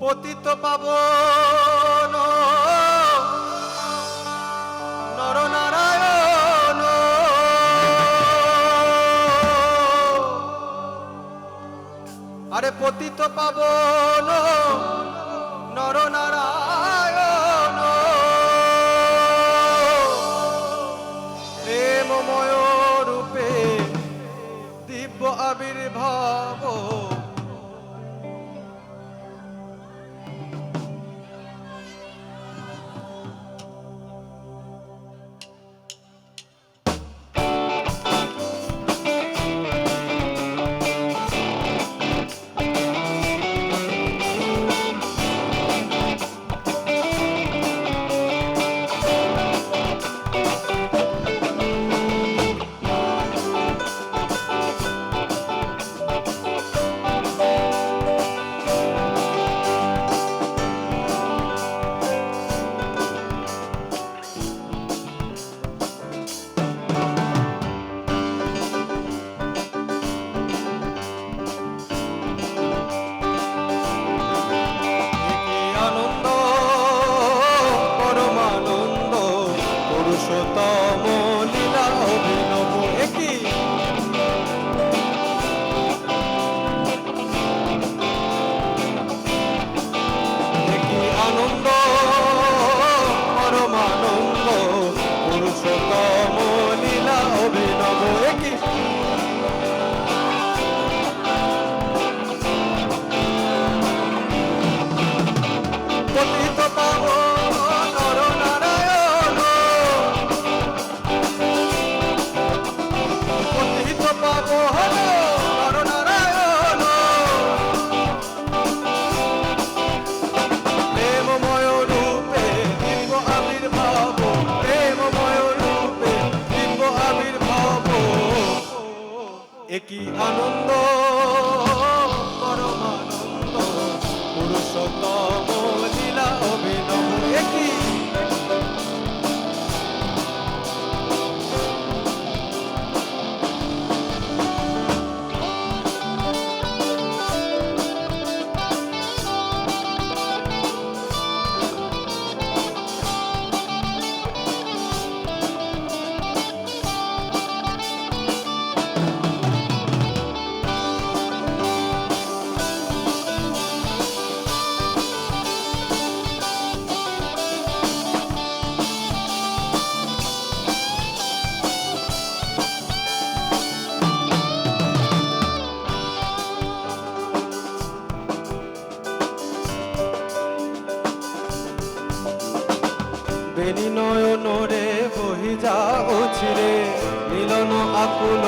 পতিত পাবন আরে পতিত পাবন নরনারায়ণ প্রেমময় রূপে দিব্য আবির্ভাব। বেনি নয়ন রে বহি যাও ছিরে মিলন আকুল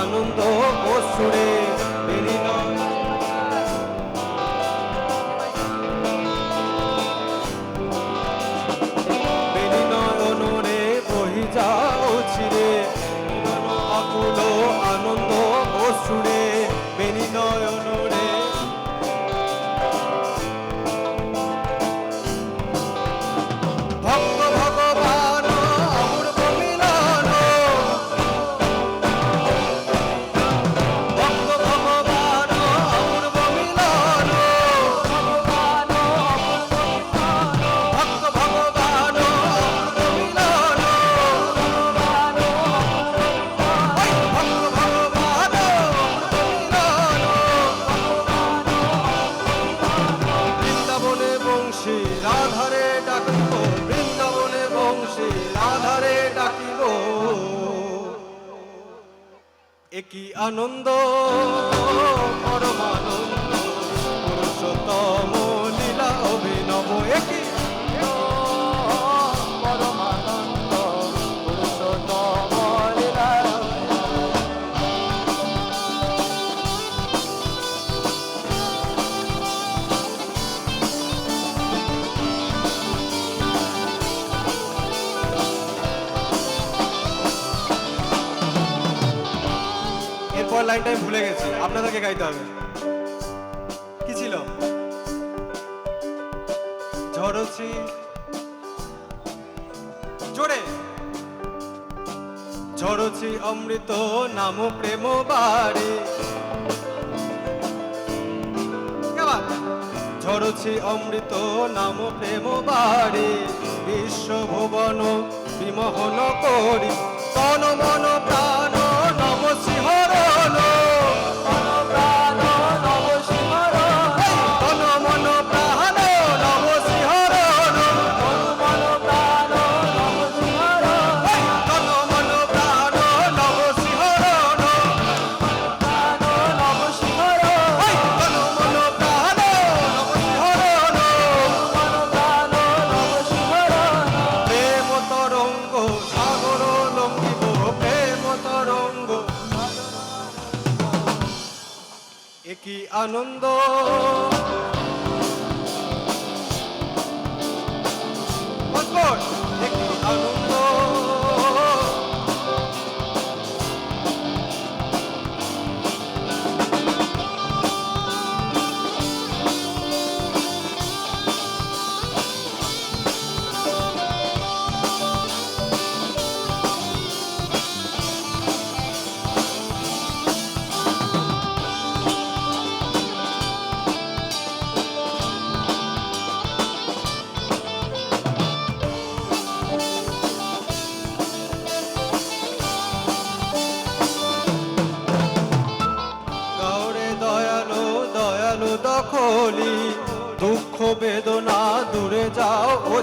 আনন্দ অসুরে। একই আনন্দ? পরমানন্দ লাইনটা আমি ভুলে গেছি। আপনাদেরকে গাইতে হবে। কি ছিল? ঝড়ছি জোরে। ঝড়ছি অমৃত নাম প্রেম বাড়ি ঝড়ছি অমৃত নাম প্রেম বাড়ি বিশ্ব ভুবন বিমোহন করি। তন মন প্রাণ নম সিংহ আনন্দ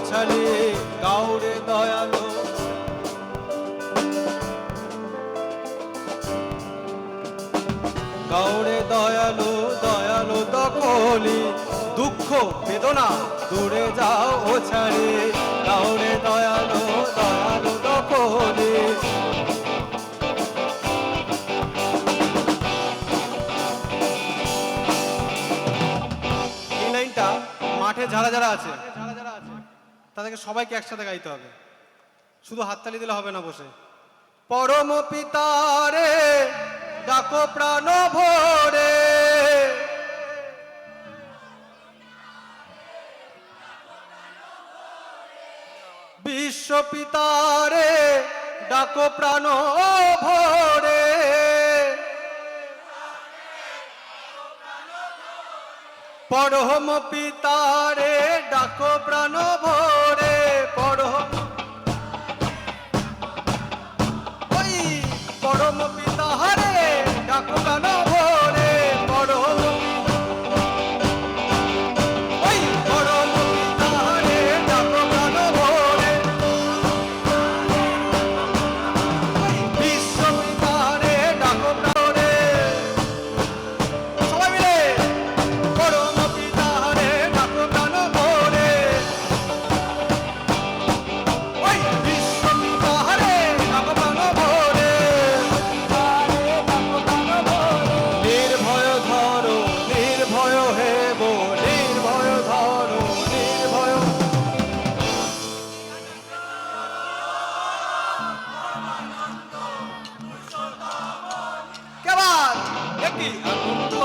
ছাড়ে কাউরে দয়ালো। কাউরে দয়ালো দয়ালো তকলি দুঃখ, বেদনা দূরে যাও ও ছাড়ে। কাউরে দয়ালো দয়ালো তকলি মাঠে যারা যারা আছে তাদেরকে সবাইকে একসাথে গাইতে হবে। শুধু হাততালি দিলে হবে না বসে। পরম পিতারে ডাকো প্রাণ ভরে। বিশ্ব পিতারে ডাকো প্রাণ ভরে। পরম পিতারে ডাকো প্রাণ ভরে। i aquí a punto.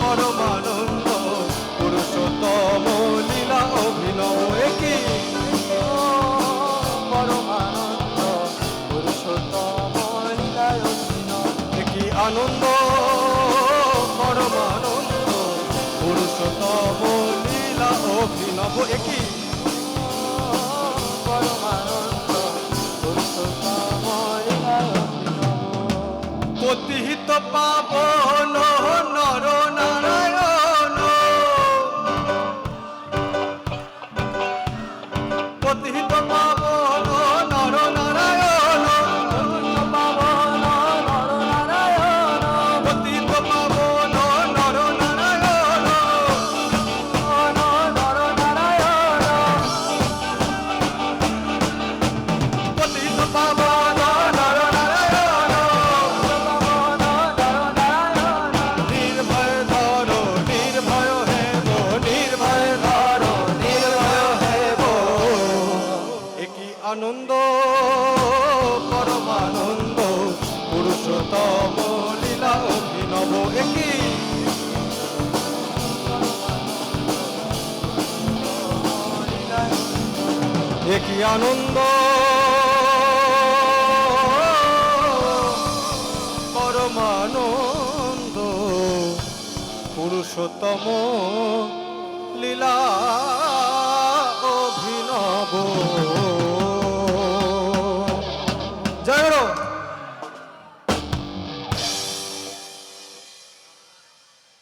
পরমানন্দ, পুরুষোত্তম লীলা অভিনব একে। পরমানন্দ, পুরুষোত্তম লীলা অভিনব একে আনন্দ। পরমানন্দ, পুরুষোত্তম লীলা অভিনব একই পরমানন্দ পরমানন্দ পুরুষোত্তম লীলা অভিনব একই। একই আনন্দ পরমানন্দ পুরুষোত্তম লীলা অভিনব।